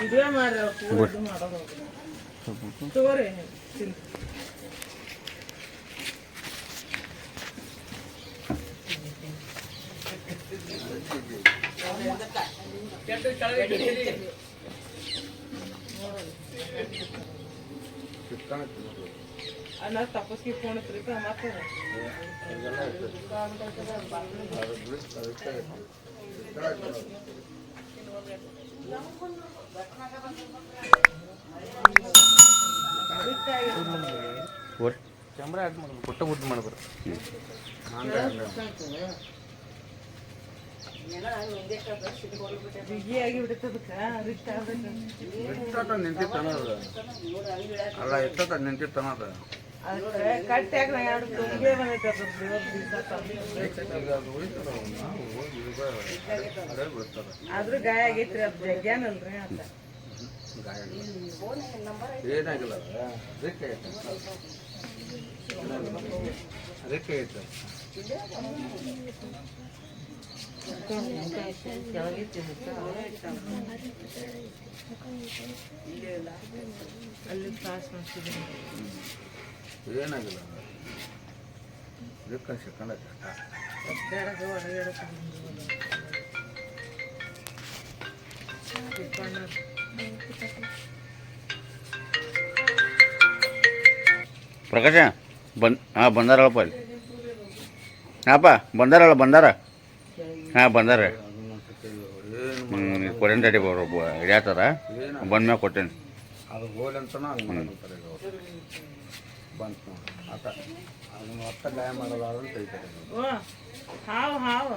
ಇದೇ ಮಾಡ್ರಿ ಅವ್ರು ಪೂರ ಇದು ಮಾಡೋದು ತಗೋರಿ ತಿನ್ರಿ. ಅಣ್ಣ ತಪಸ್ಗೆ ಫೋನ್ ಹತ್ರಿ ಆ್ಯಡ್ ಮಾಡ್ಬೇಕು ಅಲ್ಲ ಎಷ್ಟೊತ್ತ ನಿಂತಿರ್ತಾನ ಅದಕ್ಕೆ ಆದ್ರೂ ಗಾಯ ಆಗೈತ್ರಿ ಅದು ಜಗ್ಗ್ಯಾನಲ್ರಿ ಅಂತ. ಏನಾಗಿಲ್ಲ ಅದಕ್ಕೆ ರೆಕ್ಕೆ ಐತೆ ಅಲ್ಲಿ ಕ್ಲಾಸ್ ಮಾಡ್ತಿದ್ದೀನಿ ಏನಾಗಿಲ್ಲ ಪ್ರಕಾಶ ಬನ್ ಹಾಂ ಬಂದಾರಳಪ್ಪ ಅಲ್ಲಿ ಹಾಪ ಬಂದಾರಲ್ಲ ಬಂದಾರ? ಹಾಂ ಬಂದಾರ. ಕೊಡೇನ್ ರೆಡಿ ಬರೋ ಹಿಡಿಯತ್ತಾರ ಬಂದ್ಮ್ಯಾಗ ಕೊಟ್ಟೇನಿ. ಅದು ಹೋಲ್ ಬಂತು. ನೋಡಿ ಅದನ್ನು ಒತ್ತ ಗಾಯ ಹೇಳ್ತಾರೆ. ಓ ಹಾವು ಹಾವು.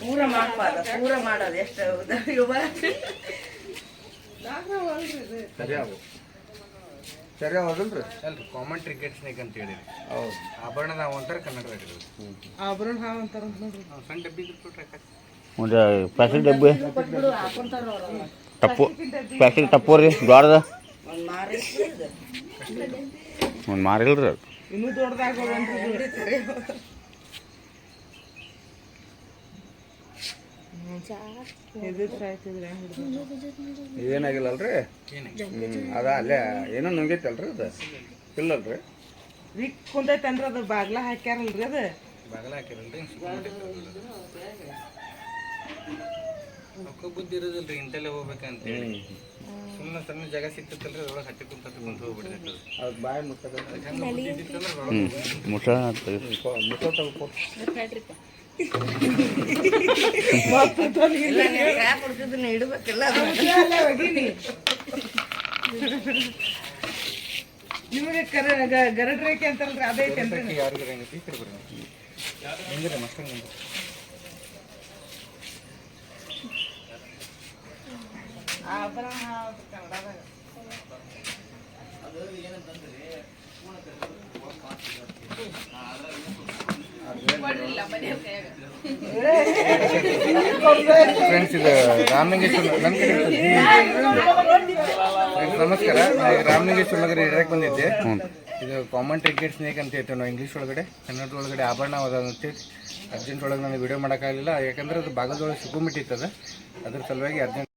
ಪೂರ ಮಾಡ್ಬಾರ್ದ ಪೂರ ಮಾಡೋದು ಎಷ್ಟು ಸರಿ ಅವು ಸರಿ ಅವಲ್ರಿ ಅಲ್ರಿ ಕಾಮನ್ ಕ್ರಿಕೆಟ್ ಸ್ನೇಕ್ ಅಂತ ಹೇಳಿರಿ ಹೌದು. ಆಭರಣ ನಾವು ಅಂತಾರೆ ಕನ್ನಡದಾಗ ಇರೋದು ಆಭರಣ ಹಾವು ಅಂತಾರ ನೋಡ್ರಿ. ನಾವು ಸಣ್ಣ ಡಬ್ಬಿ ಕೊಟ್ರೆ ಒಂದು ಪ್ಲಾಸ್ಟಿಕ್ ಡಬ್ಬಿ. ಟಪ್ಪು ಪ್ಲಾಸ್ಟಿಕ್ ಟಪ್ಪು ರೀ ದ್ವಾರದ. ಒಂದು ಮಾರಿ ಒಂದು ಮಾರಿಲ್ರಿ ಅದು. ಇನ್ನೂ ಅಲ್ರಿ ಅದ ಅಲ್ಲೇ ಏನೋ ನುಂಗೈತಲ್ರಿ ಅದು? ಇಲ್ಲಲ್ರಿ? ರಿಕ್ ಕುಂತೈತನ್ರಿ ಅದು? ಬಾಗ್ಲ ಹಾಕ್ಯಾರಲ್ರಿ ಅದು? ಬಾಗ್ಲ ಹಾಕಿರಲ್ರಿ ಮಕ್ಕಳು ಬುದ್ಧಿ ಇರೋದಿಲ್ರಿ ಇಂಟಲ್ಲೇ ಹೋಗ್ಬೇಕಂತ ಹೇಳಿ ಸುಮ್ಮನೆ ಸಣ್ಣ ಜಾಗ ಸಿಕ್ತಲ್ರಿ ಅದ್ರೊಳಗೆ ಹತ್ತಿ ಕುಂತ ಹತ್ತಿ ಕುಂತ ಹೋಗ್ಬಿಡ್ತೈತೆ ಅದು. ಬಾಯಿ ಮುಟ್ಟದ ಹ್ಞೂ ಮುಟ್ಟ ಮುಟ್ಟೋ ಇಡ್ಬೇಕಿಲ್ಲ ಅದು. ನಿಮಗೆ ಗರಡ್ ರೇಖೆ ಅಂತಲ್ರಿ ಅದೇ ಐತೇನ್ರಿ ಯಾರು ಹೆಂಗೈತಿ ಈ ಕಡೆ ಬರ್ರಿ ಹೆಂಗಿರ ಮಸ್ತ್ ಹಂಗೆ ಆಭರಣ ಹಾವು ಕನ್ನಡದಾಗ ಫ್ರೆಂಡ್ಸ್ ಇದು ರಾಮಲಿಂಗೇಶ್ವರ ಕಡೆ ಫ್ರೆಂಡ್ಸ್ ನಮಸ್ಕಾರ. ರಾಮಲಿಂಗೇಶ್ವರ ನಗರ ಇಡಕ್ಕೆ ಬಂದಿದ್ದೆ. ಇದು ಕಾಮನ್ ಟಿಕೆಟ್ ಸ್ನೇಕ್ ಅಂತ ಹೇಳ್ತೇವೆ ನಾವು ಇಂಗ್ಲೀಷ್ ಒಳಗಡೆ. ಕನ್ನಡ ಒಳಗಡೆ ಆಭರಣ ಅದ ಅಂತೇಳಿ ಅರ್ಜೆಂಟ್ ಒಳಗೆ ನಾನು ವಿಡಿಯೋ ಮಾಡೋಕ್ಕಾಗಲಿಲ್ಲ ಯಾಕಂದ್ರೆ ಅದು ಭಾಗದೊಳಗೆ ಸಿಕ್ಕೊಂಬಿಟ್ಟಿತ್ತು ಅದು ಅದ್ರ ಸಲುವಾಗಿ ಅರ್ಜೆಂಟ್